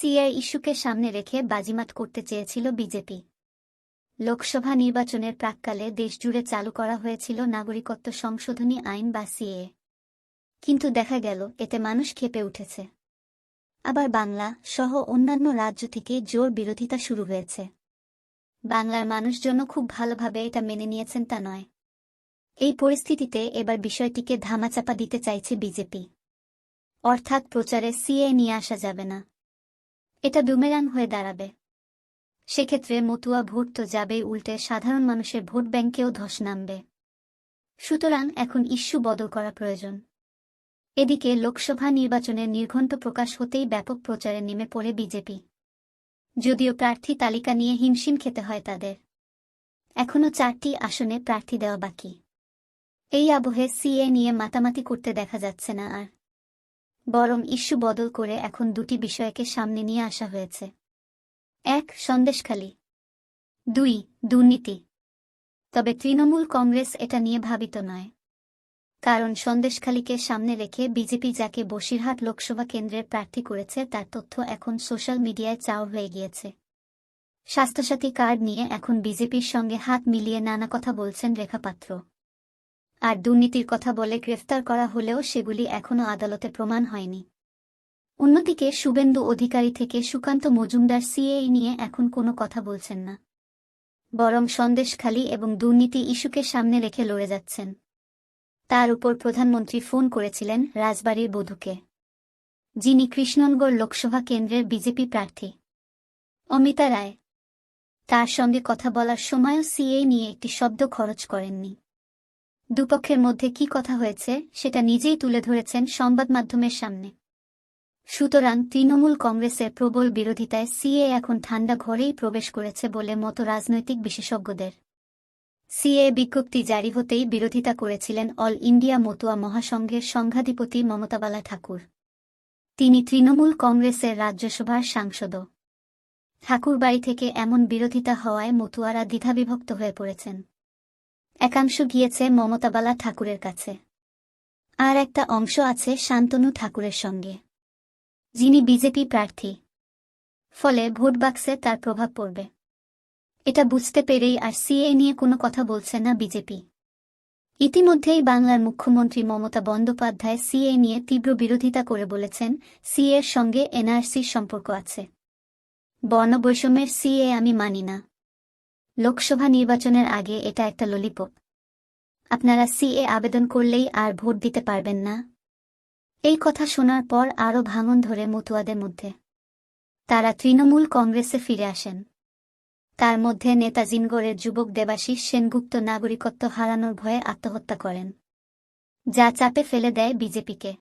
CA ইস্যুকে সামনে রেখে বাজিমাত করতে চেয়েছিল বিজেপি। লোকসভা নির্বাচনের প্রাককালে দেশজুড়ে চালু করা হয়েছিল নাগরিকত্ব সংশোধনী আইন বা সিএ। কিন্তু দেখা গেল, এতে মানুষ খেপে উঠেছে। আবার বাংলা সহ অন্যান্য রাজ্য থেকে জোর বিরোধিতা শুরু হয়েছে। বাংলার মানুষজন খুব ভালোভাবে এটা মেনে নিয়েছেন তা নয়। এই পরিস্থিতিতে এবার বিষয়টিকে ধামাচাপা দিতে চাইছে বিজেপি। অর্থাৎ প্রচারে সিএ নিয়ে আসা যাবে না। এটা বুমেরাং হয়ে দাঁড়াবে। সেক্ষেত্রে মতুয়া ভোট তো যাবেই উল্টে সাধারণ মানুষের ভোট ব্যাংকেও ধস নামবে। সুতরাং এখন ইস্যু বদল করা প্রয়োজন। এদিকে লোকসভা নির্বাচনের নির্ঘণ্ট প্রকাশ হতেই ব্যাপক প্রচারে নেমে পড়ে বিজেপি। যদিও প্রার্থী তালিকা নিয়ে হিমশিম খেতে হয় তাদের। এখনও চারটি আসনে প্রার্থী দেওয়া বাকি। এই আবহে সিএ নিয়ে মাতামাতি করতে দেখা যাচ্ছে না আর। বরং ইস্যু বদল করে এখন দুটি বিষয়কে সামনে নিয়ে আসা হয়েছে। এক, সন্দেশখালী। দুই, দুর্নীতি। তবে তৃণমূল কংগ্রেস এটা নিয়ে ভাবিত নয়। কারণ সন্দেশখালীকে সামনে রেখে বিজেপি যাকে বসিরহাট লোকসভা কেন্দ্রের প্রার্থী করেছে, তার তথ্য এখন সোশ্যাল মিডিয়ায় চাও হয়ে গিয়েছে। স্বাস্থ্যসাথী কার্ড নিয়ে এখন বিজেপির সঙ্গে হাত মিলিয়ে নানা কথা বলছেন রেখাপাত্র। আর দুর্নীতির কথা বলে গ্রেফতার করা হলেও সেগুলি এখনও আদালতে প্রমাণ হয়নি। অন্যদিকে শুভেন্দু অধিকারী থেকে সুকান্ত মজুমদার সিএই নিয়ে এখন কোনো কথা বলছেন না। বরং সন্দেশখালী এবং দুর্নীতি ইস্যুকে সামনে রেখে লড়ে যাচ্ছেন। তার উপর প্রধানমন্ত্রী ফোন করেছিলেন রাজবাড়ির বধূকে। যিনি কৃষ্ণনগর লোকসভা কেন্দ্রের বিজেপি প্রার্থী। অমিতা রায়। তার সঙ্গে কথা বলার সময়ও সিএ নিয়ে একটি শব্দ খরচ করেননি। দুপক্ষের মধ্যে কি কথা হয়েছে, সেটা নিজেই তুলে ধরেছেন সংবাদ মাধ্যমের সামনে। সুতরাং তৃণমূল কংগ্রেসের প্রবল বিরোধিতায় সিএ এখন ঠান্ডা ঘরেই প্রবেশ করেছে বলে মতো রাজনৈতিক বিশেষজ্ঞদের। সিএ বিজ্ঞপ্তি জারি হতেই বিরোধিতা করেছিলেন অল ইন্ডিয়া মতুয়া মহাসংঘের সংঘাধিপতি মমতাবালা ঠাকুর। তিনি তৃণমূল কংগ্রেসের রাজ্যসভার সাংসদও ঠাকুরবাড়ি থেকে এমন বিরোধিতা হওয়ায় মতুয়ারা দ্বিধাবিভক্ত হয়ে পড়েছেন। একাংশ গিয়েছে মমতাবালা ঠাকুরের কাছে। আর একটা অংশ আছে শান্তনু ঠাকুরের সঙ্গে। যিনি বিজেপি প্রার্থী। ফলে ভোট বাক্সে তার প্রভাব পড়বে। এটা বুঝতে পেরেই আর সিএ নিয়ে কোনো কথা বলছে না বিজেপি। ইতিমধ্যেই বাংলার মুখ্যমন্ত্রী মমতা বন্দ্যোপাধ্যায় সিএ নিয়ে তীব্র বিরোধিতা করে বলেছেন সিএর সঙ্গে এনআরসির সম্পর্ক আছে। বর্ণবৈষম্যের সিএ আমি মানি না। লোকসভা নির্বাচনের আগে এটা একটা ললিপপ আপনারা সিএ আবেদন করলেই আর ভোট দিতে পারবেন না। এই কথা শোনার পর আরও ভাঙন ধরে মতুয়াদের মধ্যে। তারা তৃণমূল কংগ্রেসে ফিরে আসেন। তার মধ্যে নেতা জিনগড়ের যুবক দেবাশিস সেনগুপ্ত নাগরিকত্ব হারানোর ভয়ে আত্মহত্যা করেন। যা চাপে ফেলে দেয় বিজেপিকে।